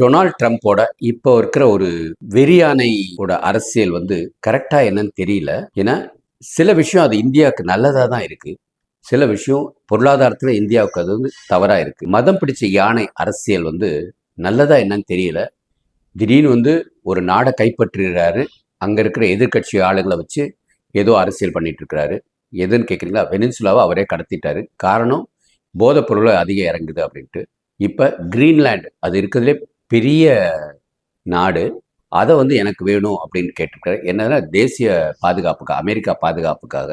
Donald ட்ரம்ப்போட இப்போ இருக்கிற ஒரு வெறியானையோட அரசியல் வந்து கரெக்டாக என்னன்னு தெரியல. ஏன்னா சில விஷயம் அது இந்தியாவுக்கு நல்லதாக தான் இருக்குது சில விஷயம் பொருளாதாரத்தில் இந்தியாவுக்கு அது வந்து தவறாக இருக்குது மதம் பிடிச்ச யானை அரசியல் வந்து நல்லதாக என்னன்னு தெரியல. திடீர்னு வந்து ஒரு நாடை கைப்பற்றுகிறாரு. அங்கே இருக்கிற எதிர்க்கட்சி ஆளுங்களை வச்சு ஏதோ அரசியல் பண்ணிட்டு இருக்கிறாரு எதுன்னு கேட்குறீங்களா வெனின்சுலாவை அவரே கடத்திட்டாரு. காரணம் போதைப் பொருளை அதிகம் இறங்குது அப்படின்ட்டு. இப்போ கிரீன்லேண்ட் அது இருக்கிறதுலே பெரிய நாடு அதை வந்து எனக்கு வேணும் அப்படின்னு கேட்டிருக்காரு. என்னன்னா தேசிய பாதுகாப்புக்காக அமெரிக்கா பாதுகாப்புக்காக.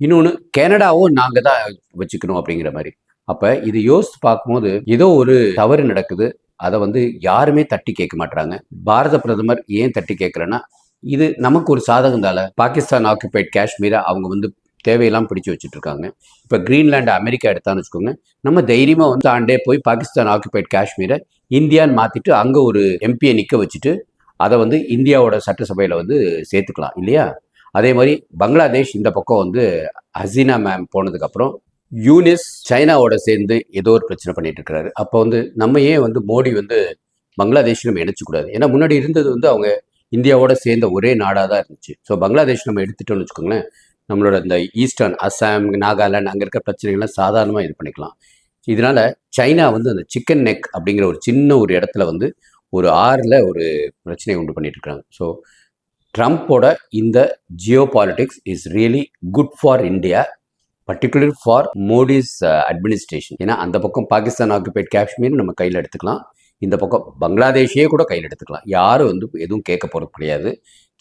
இன்னொன்று கனடாவும் நாங்கள் தான் வச்சுக்கணும் அப்படிங்கிற மாதிரி. அப்போ இது யோசித்து பார்க்கும்போது ஏதோ ஒரு தவறு நடக்குது. அதை வந்து யாருமே தட்டி கேட்க மாட்டாங்க பாரத பிரதமர் ஏன் தட்டி கேட்கலன்னா இது நமக்கு ஒரு சாதகம் தால. பாகிஸ்தான் ஆக்குபைட் காஷ்மீரை அவங்க வந்து தேவையெல்லாம் பிடிச்சி வச்சுட்டு இருக்காங்க இப்போ கிரீன்லாண்டு அமெரிக்கா எடுத்தான்னு வச்சுக்கோங்க. நம்ம தைரியமாக வந்து ஆண்டே போய் பாகிஸ்தான் ஆக்குபைட் காஷ்மீரை இந்தியான்னு மாற்றிட்டு அங்கே ஒரு எம்பியை நிற்க வச்சுட்டு அதை வந்து இந்தியாவோட சட்டசபையில் வந்து சேர்த்துக்கலாம் இல்லையா? அதே மாதிரி பங்களாதேஷ் இந்த பக்கம் வந்து ஹசீனா மேம் போனதுக்கப்புறம் யூனிஸ் சைனாவோட சேர்ந்து ஏதோ ஒரு பிரச்சனை பண்ணிட்டு இருக்கிறாரு. அப்போ வந்து நம்ம ஏன் வந்து மோடி வந்து பங்களாதேஷ் நம்ம இணைச்சக்கூடாது ஏன்னா முன்னாடி இருந்தது வந்து அவங்க இந்தியாவோட சேர்ந்த ஒரே நாடாக தான் இருந்துச்சு. ஸோ பங்களாதேஷ் நம்ம எடுத்துட்டோம்னு வச்சுக்கோங்களேன் நம்மளோட இந்த ஈஸ்டர்ன் அஸ்ஸாம் நாகாலாந்து அங்கே இருக்க பிரச்சனைகள்லாம் சாதாரணமாக இது பண்ணிக்கலாம். இதனால சைனா வந்து அந்த சிக்கன் நெக் அப்படிங்கிற ஒரு சின்ன ஒரு இடத்துல வந்து ஒரு ஆறில் ஒரு பிரச்சனையை உண்டு பண்ணிட்டு இருக்காங்க ஸோ ட்ரம்ப்போட இந்த geopolitics is really good for India particular for Modi's administration ஏன்னா அந்த பக்கம் பாகிஸ்தான் ஆக்குபைட் காஷ்மீர் நம்ம கையில் எடுத்துக்கலாம். இந்த பக்கம் பங்களாதேஷையே கூட கையில் எடுத்துக்கலாம். யாரும் வந்து எதுவும் கேட்க போகிறது கிடையாது.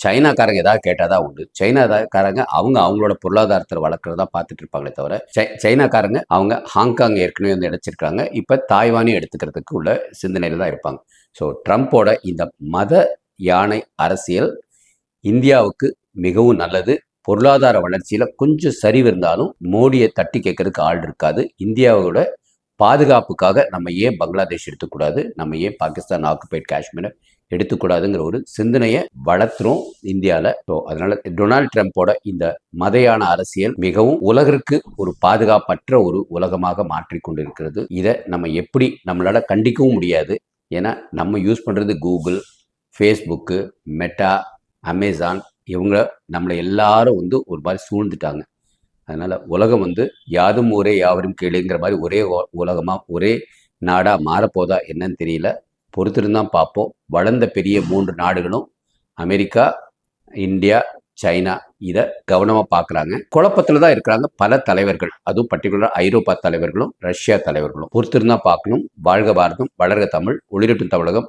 சைனாக்காரங்க ஏதாவது கேட்டால் தான் உண்டு. சைனாக்காரங்க அவங்க அவங்களோட பொருளாதாரத்தில் வளர்க்குறதா பார்த்துட்டு இருப்பாங்களே தவிர சை சைனாக்காரங்க அவங்க ஹாங்காங் ஏற்கனவே வந்து இடைச்சிருக்காங்க இப்போ தாய்வானையும் எடுத்துக்கிறதுக்கு உள்ள சிந்தனையில் தான் இருப்பாங்க. ஸோ ட்ரம்ப்போட இந்த மத யானை அரசியல் இந்தியாவுக்கு மிகவும் நல்லது. பொருளாதார வளர்ச்சியில் கொஞ்சம் சரிவு இருந்தாலும் மோடியை தட்டி கேட்கறதுக்கு ஆள் இருக்காது. இந்தியாவோட பாதுகாப்புக்காக நம்ம ஏன் பங்களாதேஷ் எடுத்துக்கூடாது நம்ம ஏன் பாகிஸ்தான் ஆக்குபைட் காஷ்மீரை எடுத்துக்கூடாதுங்கிற ஒரு சிந்தனையை வளர்த்துறோம் இந்தியாவில் ஸோ அதனால டொனால்ட் ட்ரம்ப்போட இந்த மதையான அரசியல் மிகவும் உலகிற்கு ஒரு பாதுகாப்பற்ற ஒரு உலகமாக மாற்றிக்கொண்டு இருக்கிறது இதை நம்ம எப்படி நம்மளால் கண்டிக்கவும் முடியாது. ஏன்னா நம்ம யூஸ் பண்ணுறது கூகுள் ஃபேஸ்புக்கு மெட்டா அமேசான் இவங்க நம்மளை எல்லாரும் வந்து ஒரு மாதிரி சூழ்ந்துட்டாங்க. அதனால் உலகம் வந்து யாதும் ஊரே யாவரும் கேளுங்கிற மாதிரி ஒரே உலகமாக ஒரே நாடாக மாறப்போதா என்னன்னு தெரியல. பொறுத்திருந்தான் பார்ப்போம் வளர்ந்த பெரிய மூன்று நாடுகளும் அமெரிக்கா இந்தியா சைனா இதை கவனமாக பார்க்குறாங்க குழப்பத்தில் தான் இருக்கிறாங்க பல தலைவர்கள். அதுவும் பர்டிகுலராக ஐரோப்பா தலைவர்களும் ரஷ்யா தலைவர்களும். பொறுத்திருந்தா பார்க்கணும் வாழ்க பாரதம் வளர்க தமிழ் ஒளிரட்டும் தமிழகம்.